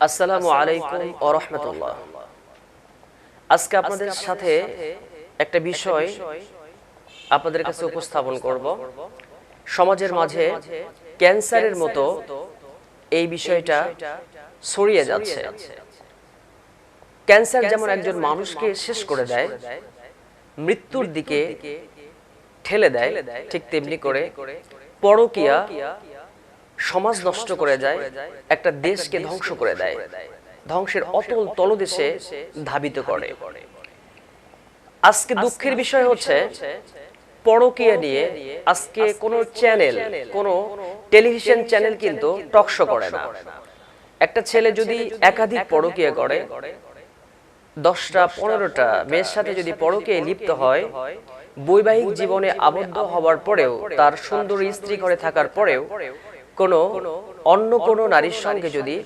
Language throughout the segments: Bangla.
আসসালামু আলাইকুম ও রহমতুল্লাহ। আজকে আপনাদের সাথে একটা বিষয় আপনাদের কাছে উপস্থাপন করব। সমাজের মাঝে ক্যান্সারের মতো এই বিষয়টা ছড়িয়ে যাচ্ছে। ক্যান্সার যেমন একজন মানুষকে শেষ করে দেয় মৃত্যুর দিকে ঠেলে দেয় ঠিক তেমনি করে পরকিয়া সমাজ নষ্ট করে যায় একটা দেশকে ধ্বংস করে দেয়, ধ্বংসের অতল তলদেশে ধাবিত করে। আজকে দুঃখের বিষয় হচ্ছে, পরকিয়া নিয়ে আজকে কোনো চ্যানেল, কোনো টেলিভিশন চ্যানেল কিন্তু টকশো করে না। একটা ছেলে যদি একাধিক পরকিয়া করে, দশটা, পনেরোটা মেয়ের সাথে যদি পরকিয়ায় লিপ্ত হয়, বৈবাহিক জীবনে আবদ্ধ হওয়ার পরেও, তার সুন্দর স্ত্রী ঘরে থাকার পরেও কোনো অন্য কোনো নারীর সঙ্গে যদি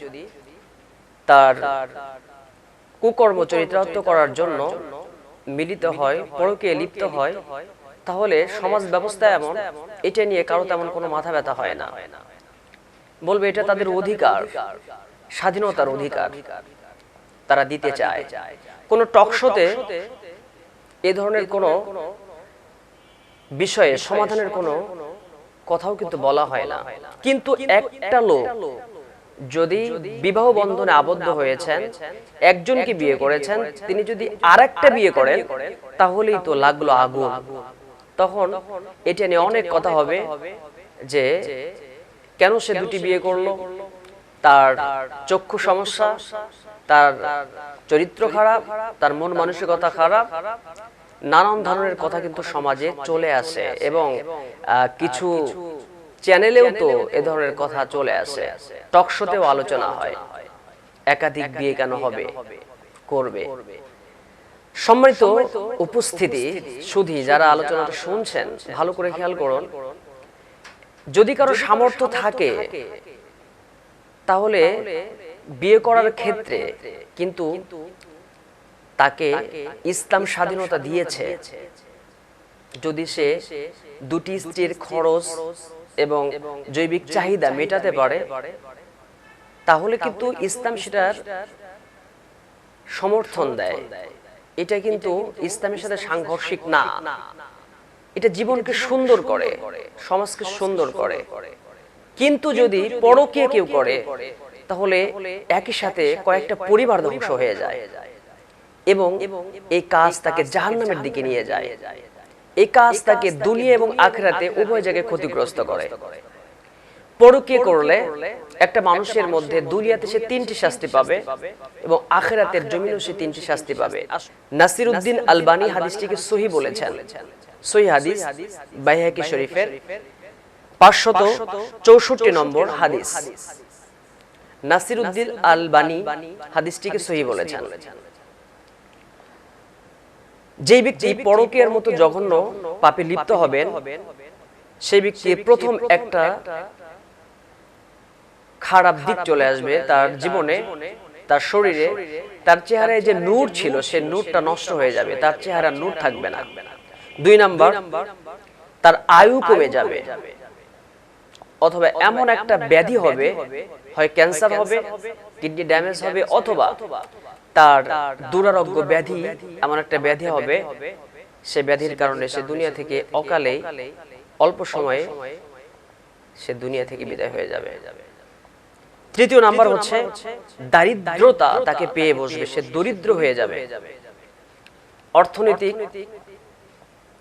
তার কুকর্ম চরিতার্থ করার জন্য মিলিত হয় পরকে লিপ্ত হয় তাহলে সমাজ ব্যবস্থা এমন এটা নিয়ে কারও তেমন কোনো মাথা ব্যথা হয় না। বলবে এটা তাদের অধিকার স্বাধীনতার অধিকার। তারা দিতে চায়। কোনো টকশোতে এ ধরনের কোনো বিষয়ে সমাধানের কোনো কথাও কিন্তু বলা হয় না। কিন্তু একটা লোক যদি বিবাহ বন্ধনে আবদ্ধ হয়েছেন একজনকে বিয়ে করেছেন তিনি যদি আরেকটা বিয়ে করেন তাহলেই তো লাগল আগুন। তখন এটা নিয়ে অনেক কথা হবে যে কেন সে দুটি বিয়ে করল? তার চক্ষু সমস্যা তার চরিত্র খারাপ তার মন মানসিকতা খারাপ নানান ধরনের কথা কিন্তু সমাজে চলে আসে এবং কিছু চ্যানেলেও তো এ ধরনের কথা চলে আসে। টক শোতেও আলোচনা হয়। একাধিক বিয়ে কেন হবে? করবে। সম্মানিত উপস্থিতি শুধু যারা আলোচনাটা শুনছেন, ভালো করে খেয়াল করুন। যদি কারও সামর্থ্য থাকে, তাহলে বিয়ে করার ক্ষেত্রে কিন্তু তাকে ইসলাম স্বাধীনতা দিয়েছে। যদি সে দুটি স্ত্রীর খরচ এবং জৈবিক চাহিদা মেটাতে পারে তাহলে কিন্তু ইসলাম সেটার সমর্থন দেয়। এটা কিন্তু ইসলামের সাথে সাংঘর্ষিক না। এটা জীবনকে সুন্দর করে সমাজকে সুন্দর করে। কিন্তু যদি পরকে কেউ করে তাহলে একই সাথে কয়েকটা পরিবার ধ্বংস হয়ে যায়। এবং এই কাজ তাকে জাহান্নামের দিকে নিয়ে যায়। এই কাজ তাকে দুনিয়া এবং আখরাতে উভয় জায়গায় ক্ষতিগ্রস্ত করে। পরকে করলে একটা মানুষের মধ্যে দুনিয়াতে সে তিনটি শাস্তি পাবে এবং আখেরাতের জমিনও সে তিনটি শাস্তি পাবে। নাসির উদ্দিন আলবানি হাদিসটিকে সহি বলেছেন। সহি হাদিস বাইহাকি শরীফের পাঁচশত চৌষট্টি নম্বর হাদিস। নাসির উদ্দিন আলবানি হাদিসটিকে সহি বলেছেন। যে ব্যক্তি পরকীয়ার মতো জঘন্য পাপে লিপ্ত হবেন সেই ব্যক্তি প্রথম একটা খারাপ দিক চলে আসবে তার জীবনে তার শরীরে তার চেহারায় যে নূর ছিল সে নূরটা নষ্ট হয়ে যাবে তার চেহারা নূর থাকবে না। দুই নাম্বার তার আয়ু কমে যাবে। অথবা এমন একটা ব্যাধি হবে হয় ক্যান্সার হবে কিডনি ড্যামেজ হবে অথবা তার দুরারোগ্য ব্যাধি এমন একটা ব্যাধি হবে। সে ব্যাধির কারণে সে দুনিয়া থেকে অকালেই অল্প সময়ে সে দুনিয়া থেকে বিদায় হয়ে যাবে। তৃতীয় নাম্বার হচ্ছে দারিদ্রতা তাকে পেয়ে বসবে সে দরিদ্র হয়ে যাবে। অর্থনৈতিক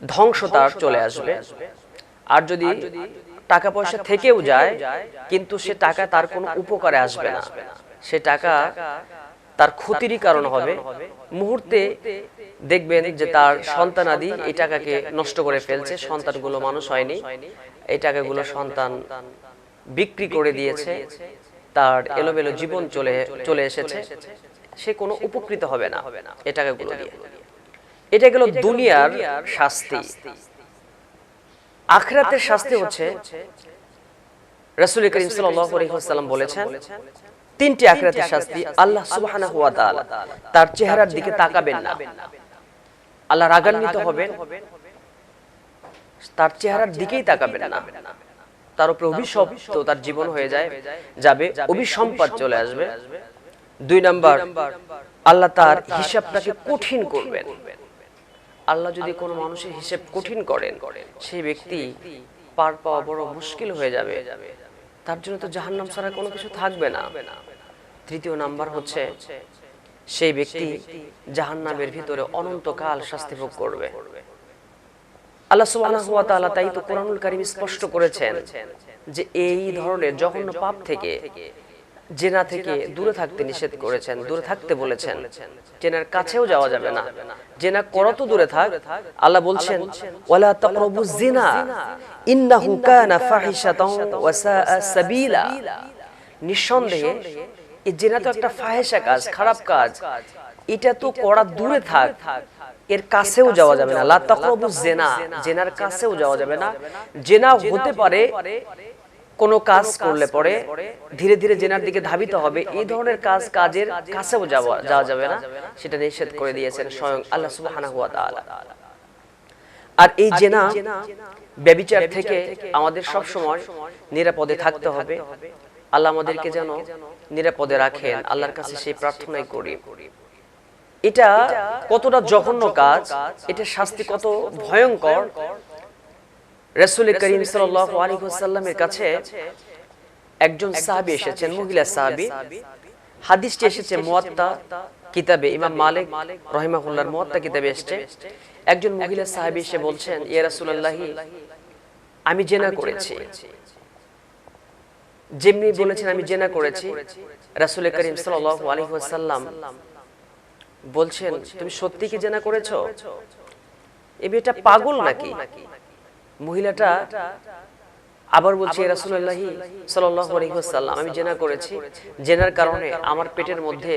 ধ্বংস তার চলে আসবে। আর যদি টাকা পয়সা থেকেও যায় কিন্তু সে টাকা তার কোনো উপকারে আসবে না। সে টাকা তার ক্ষতিরই কারণ হবে। মুহূর্তে দেখবেন যে তার সন্তানাদি এই টাকাকে নষ্ট করে ফেলছে সন্তানগুলো মানুষ হয়নি। এই টাকাগুলো সন্তান বিক্রি করে দিয়েছে। তার এলোমেলো জীবন চলে চলে এসেছে। সে কোনো উপকৃত হবে না এ টাকাগুলো দিয়ে। এটা গেল দুনিয়ার শাস্তি। আখরাতের শাস্তি হচ্ছে রাসূল করিম ওয়াসাল্লাম বলেছেন তিনটি আখরাতের শাস্তি আল্লাহ সুবহানাহু ওয়া তাআলা তার চেহারার দিকে তাকাবেন না। আল্লাহ রাগান্বিত হবেন। তার চেহারার দিকেই তাকাবেন না। তার উপরে অভিশপ্ত তার জীবন হয়ে যায় যাবে অভিসম্পাদ চলে আসবে। দুই নাম্বার আল্লাহ তার হিসাবটাকে কঠিন করবেন। আল্লাহ যদি কোনো মানুষের হিসেব কঠিন করেন সেই ব্যক্তি পার পাওয়া বড় মুশকিল হয়ে যাবে। তার জন্য তো জাহান্নাম ছাড়া কোনো কিছু থাকবে না। তৃতীয় নাম্বার হচ্ছে, সেই ব্যক্তি জাহান্নামের ভিতরে অনন্তকাল শাস্তি ভোগ করবে। আল্লাহ তাই তো কোরআনুল স্পষ্ট করেছেন যে এই ধরনের জঘন্য পাপ থেকে জেনা থেকে দূরে থাকতে নিষেধ করেছেন দূরে থাকতে বলেছেন। জেনার কাছেও যাওয়া যাবে না। জেনা করত দূরে থাক। আল্লাহ বলছেন ওয়ালা তাকরাবু জিনা ইন্নাহু কানা ফাহিশাতাও ওয়া সাআ সাবিলা। নিঃসন্দেহে এই জেনা তো একটা ফাহেসা কাজ খারাপ কাজ। এটা তো করা দূরে থাক। এর কাছেও যাওয়া যাবে না। লা তাকরাবু জেনা জেনার কাছেও যাওয়া যাবে না। জেনা হতে পারে কোনো কাজ করলে পরে ধীরে ধীরে জেনার দিকে ধাবিত হবে। এই ধরনের কাজ কাজের কাছেও যাওয়া যাওয়া যাবে না। সেটা নিষেধ করে দিয়েছেন স্বয়ং আল্লাহ সুবহানাহু ওয়া তাআলা। আর এই জেনা ব্যবিচার থেকে আমাদের সব সময় নিরাপদে থাকতে হবে। আল্লাহ আমাদেরকে যেন নিরাপদে রাখেন। আল্লাহর কাছে সেই প্রার্থনাই করি। এটা কতটা জঘন্য কাজ এটা শাস্তি কত ভয়ঙ্কর রাসূল করিম সাল্লাল্লাহু আলাইহি ওয়াসাল্লামের কাছে একজন সাহাবী এসেছেন মহিলা সাহাবী। হাদিসটি এসেছে মুয়াত্তা কিতাবে ইমাম মালিক রহিমাহুল্লাহর মুয়াত্তা কিতাবে এসেছে। একজন মহিলা সাহাবী এসে বলছেন ইয়া রাসূলুল্লাহি আমি জেনা করেছি। যেমনি বলেছেন আমি জেনা করেছি। রাসূল করিম সাল্লাল্লাহু আলাইহি ওয়াসাল্লাম বলছেন তুমি সত্যি কি জেনা করেছ? এ মেয়েটা পাগল নাকি? মহিলাটা আবার বলছে আলাইহি ওয়াসাল্লাম আমি জেনা করেছি জেনার কারণে আমার পেটের মধ্যে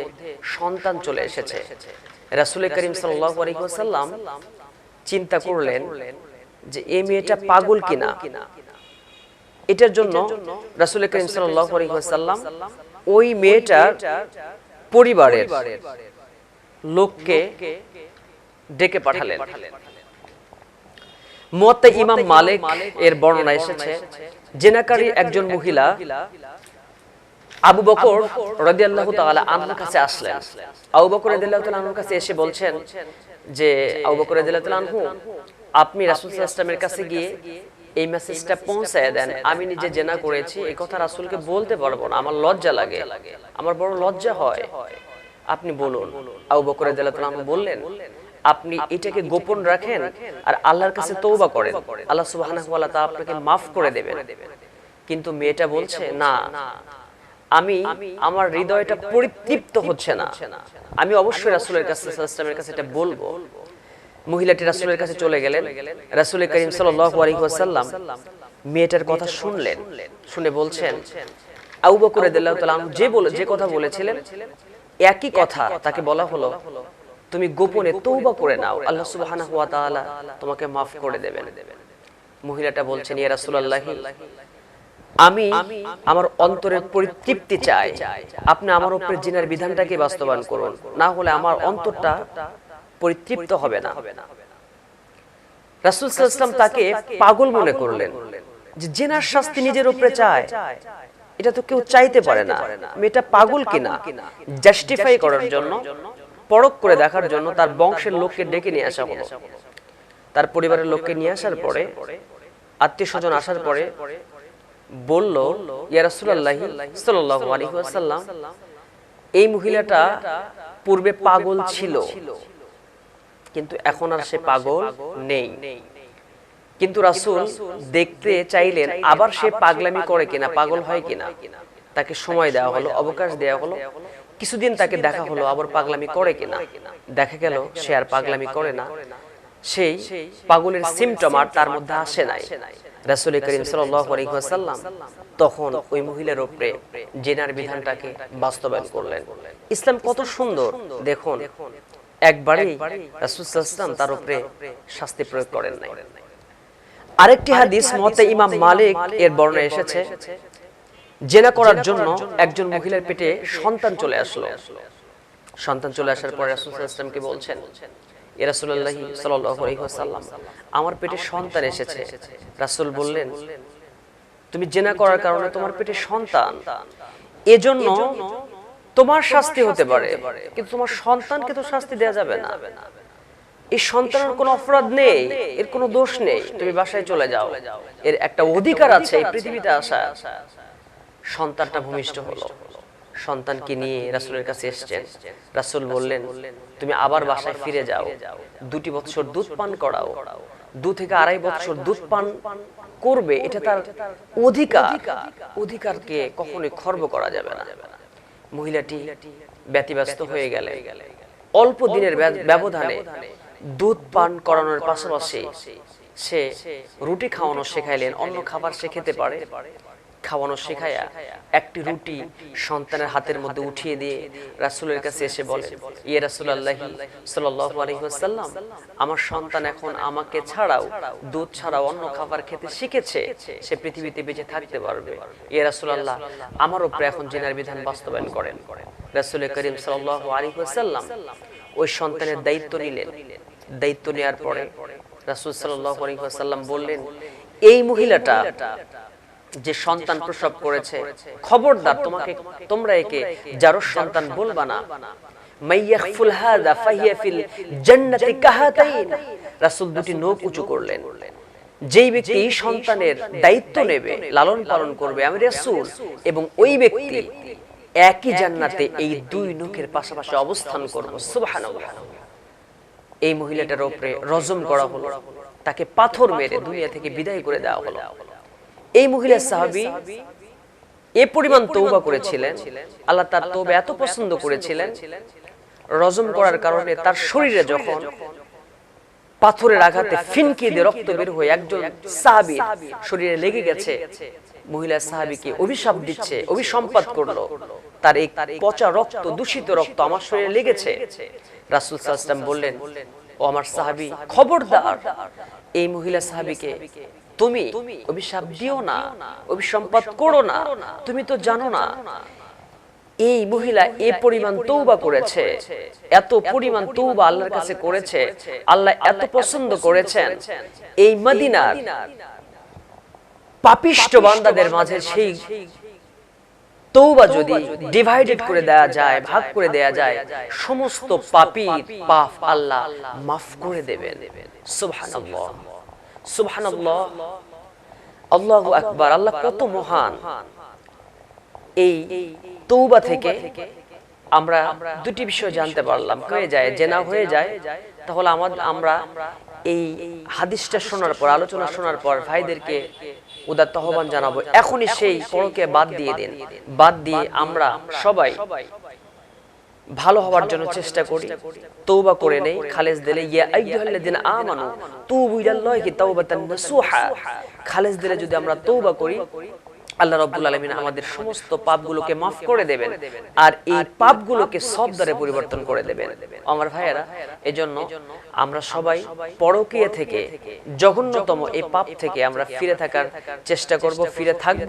সন্তান চলে এসেছে। রাসূল করিম আলাইহি চিন্তা করলেন যে এই মেয়েটা পাগল কিনা? এটার জন্য রাসুল করিম আলাইহি ওই মেয়েটার পরিবারের লোককে ডেকে পাঠালেন। মুয়াত্তা ইমাম মালিক এর বর্ণনা এসেছে জেনাকারী একজন মহিলা আবু বকর রাদিয়াল্লাহু তাআলা আনহুর কাছে আসলেন। আবু বকর রাদিয়াল্লাহু তাআলা আনহুর কাছে এসে বলছেন যে আবু বকর রাদিয়াল্লাহু তাআলা আনহু আপনি রাসূল সাল্লাল্লাহু আলাইহি ওয়াসাল্লামের কাছে গিয়ে এই মেসেজটা পৌঁছায় দেন। আমি নিজে জেনা করেছি এই কথা রাসূলকে বলতে পারব না আমার লজ্জা লাগে। আমার বড় লজ্জা হয়। আপনি বলুন আবু বকর রাদিয়াল্লাহু তাআলা বললেন আপনি এটাকে গোপন রাখেন আর আল্লাহর কাছে তৌবা করেন। আল্লাহ সুবহানাহু ওয়া তাআলা আপনাকে maaf করে দেবেন। কিন্তু মেয়েটা বলছে না আমি আমার হৃদয়টা পরিতৃপ্ত হচ্ছে না। আমি অবশ্যই রাসূলের কাছে সাল্লাল্লাহু কাছে এটা বলব। মহিলাটি রাসূলের কাছে চলে গেলেন। রাসূল করিম সাল্লাল্লাহু আলাইহি ওয়াসাল্লাম মেয়েটার কথা শুনলেন। শুনে বলছেন আবু বকর রাদিয়াল্লাহু তাআলা যে বলে যে কথা বলেছিলেন একই কথা তাকে বলা হলো। তুমি গোপনে তৌবা করে নাও। আল্লাহ সুবহানাহু ওয়া তাআলা তোমাকে maaf করে দেবেন। মহিলাটা বলছেন ইয়া রাসূলুল্লাহি আমি আমার অন্তরের পরিতৃপ্তি চাই। আপনি আমার উপরে জিনার বিধানটাকে বাস্তবায়ন করুন। না হলে আমার অন্তরটা পরিতৃপ্ত হবে না। রাসূল সাল্লাল্লাহু আলাইহি ওয়াসাল্লাম তাকে পাগল মনে করলেন যে জেনার শাস্তি নিজের উপরে চায়। এটা তো কেউ চাইতে পারে না। মেয়েটা পাগল কিনা? জাস্টিফাই করার জন্য পরক করে দেখার জন্য তার বংশের লোককে ডেকে নিয়ে আসা হলো। তার পরিবারের লোককে নিয়ে আসার পরে আত্মীয় স্বজন আসার পরে বলল, ইয়া রাসূলুল্লাহি সাল্লাল্লাহু এই মহিলাটা পূর্বে পাগল ছিল, কিন্তু এখন আর সে পাগল নেই। কিন্তু রাসূল দেখতে চাইলেন, আবার সে পাগলামি করে কিনা, পাগল হয় কিনা? তাকে সময় দেওয়া হলো, অবকাশ দেওয়া হলো। কিছুদিন তাকে দেখা হলো আবার পাগলামি করে কিনা। দেখা গেল সে আর পাগলামি করে না। সেই পাগলের সিমটম আর তার মধ্যে আসে নাই। রাসূল করিম ওয়াসাল্লাম তখন ওই মহিলার উপরে জেনার বিধানটাকে বাস্তবায়ন করলেন। ইসলাম কত সুন্দর। দেখুন একবারেই রাসূল সাল্লাল্লাহু তার উপরে শাস্তি প্রয়োগ করেন নাই। আরেকটি হাদিস মতে ইমাম মালিক এর বর্ণনা এসেছে। জেনা করার জন্য একজন মহিলার পেটে সন্তান চলে আসলো। সন্তান চলে আসার পর রাসূল ইসলামকে বলছেন আমার পেটে সন্তান এসেছে। রাসূল বললেন তুমি জেনা করার কারণে তোমার পেটে সন্তান। এজন্য তোমার শাস্তি হতে পারে কিন্তু তোমার সন্তানকে তো শাস্তি দেওয়া যাবে না। এই সন্তানের কোনো অপরাধ নেই এর কোনো দোষ নেই। তুমি বাসায় চলে যাও। এর একটা অধিকার আছে এই পৃথিবীতে আসা সন্তানটা ভূমিষ্ঠ হলো। সন্তানকে নিয়ে রাসূলের কাছে এসেছেন। রাসূল বললেন, তুমি আবার বাসায় ফিরে যাও। দুটি বছর দুধ পান করাও। দু থেকে আড়াই বছর দুধ পান করবে, এটা তার অধিকার। অধিকারকে কখনোই খর্ব করা যাবে না। মহিলাটি ব্যতিব্যস্ত হয়ে গেলে অল্প দিনের ব্যবধানে দুধ পান করানোর পাশাপাশি সে রুটি খাওয়ানো শেখাইলেন, অন্য খাবার সে খেতে পারে। খাওয়ানো শেখায়া একটি রুটি সন্তানের হাতের মধ্যে উঠিয়ে দিয়ে রাসূলের কাছে এসে বলে ইয়ে সাল্লাল্লাহু আলাইহি ওয়াসাল্লাম আমার সন্তান এখন আমাকে ছাড়াও দুধ ছাড়াও অন্য খাবার খেতে শিখেছে সে পৃথিবীতে বেঁচে থাকতে পারবে। ইয়ে রাসূলুল্লাহ আমার উপরে এখন জেনার বিধান বাস্তবায়ন করেন। রাসুল করিম সাল্লাল্লাহু আলাইহি ওয়াসাল্লাম ওই সন্তানের দায়িত্ব নিলেন। দায়িত্ব নেওয়ার পরে রাসূল সাল্লাল্লাহু আলাইহি ওয়াসাল্লাম বললেন এই মহিলাটা যে সন্তান প্রসব করেছে খবরদার তোমাকে তোমরা একে যারো সন্তান বলবা না। মাইয়াখফুল হাদা ফাহিয়া ফিল জান্নাতি কাহাতাইন। রাসূল দুটি নখ উঁচু করলেন। যেই ব্যক্তি সন্তানের দায়িত্ব নেবে লালন পালন করবে। আমি রাসূল এবং ওই ব্যক্তি একই জান্নাতে এই দুই নখের পাশাপাশি অবস্থান করব। এই মহিলাটার উপরে রজম করা হলো। তাকে পাথর মেরে দুনিয়া থেকে বিদায় করে দেওয়া হলো। এই মহিলা সাহাবী এ পরিমাণ তৌবা করেছিলেন, আল্লাহ তার তৌবা এত পছন্দ করেছিলেন রজম করার কারণে তার শরীরে যখন পাথরের আঘাতে ফিনকি দিয়ে রক্ত বের হয়ে একজন সাহাবী শরীরে লেগে গেছে, মহিলা সাহাবীকে অভিশাপ দিচ্ছে অভিসম্পাদ করল। তার এই পচা রক্ত, দূষিত রক্ত আমার শরীরে লেগেছে। রাসূল ওয়াসাল্লাম বললেন, ও আমার সাহাবী, খবরদার। এই মহিলা সাহাবীকে তুমি অভিশাপ দিও না অভিসম্পাদ করো না তুমি তো জানো না। এই মহিলা এ পরিমাণ তৌবা করেছে। এত পরিমাণ তৌবা আল্লাহর কাছে করেছে। আল্লাহ এত পছন্দ করেছেন। এই মদিনার পাপিষ্ট বান্দাদের মাঝে সেই তৌবা যদি ডিভাইডেড করে দেয়া যায় ভাগ করে দেয়া যায় সমস্ত পাপীর পাপ আল্লাহ মাফ করে দেবেন। সুবহানাল্লাহ। এই আমরা দুটি বিষয় জানতে পারলাম। হয়ে যায় জেনা হয়ে যায়, তাহলে আমাদের আমরা এই হাদিসটা শোনার পর, আলোচনা শোনার পর ভাইদেরকে উদার আহ্বান জানাব। এখনই সেই পরকে বাদ দিয়ে দিন। বাদ দিয়ে আমরা সবাই ভালো হওয়ার জন্য চেষ্টা করি। তৌবা করে নেই। খালেজ দিলে ইয়া আইয়ুহাল্লাযিনা আমানু তুবু ইলাল্লাহি তাওবাতান নাসুহা। খালেজ দিলে যদি আমরা তৌবা করি আল্লাহ রাব্বুল আলামিন আমাদের সমস্ত পাপগুলোকে মাফ করে দেবেন আর এই পাপগুলোকে সব দ্বারে পরিবর্তন করে দেবেন। আমার ভাইয়েরা এজন্য আমরা সবাই পরকীয়া থেকে জঘন্যতম এই পাপ থেকে আমরা ফিরে থাকার চেষ্টা করব ফিরে থাকব।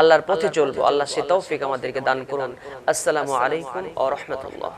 আল্লাহর পথে চলবো। আল্লাহ সে তৌফিক আমাদেরকে দান করুন। আসসালামু আলাইকুম ওয়া রাহমাতুল্লাহ।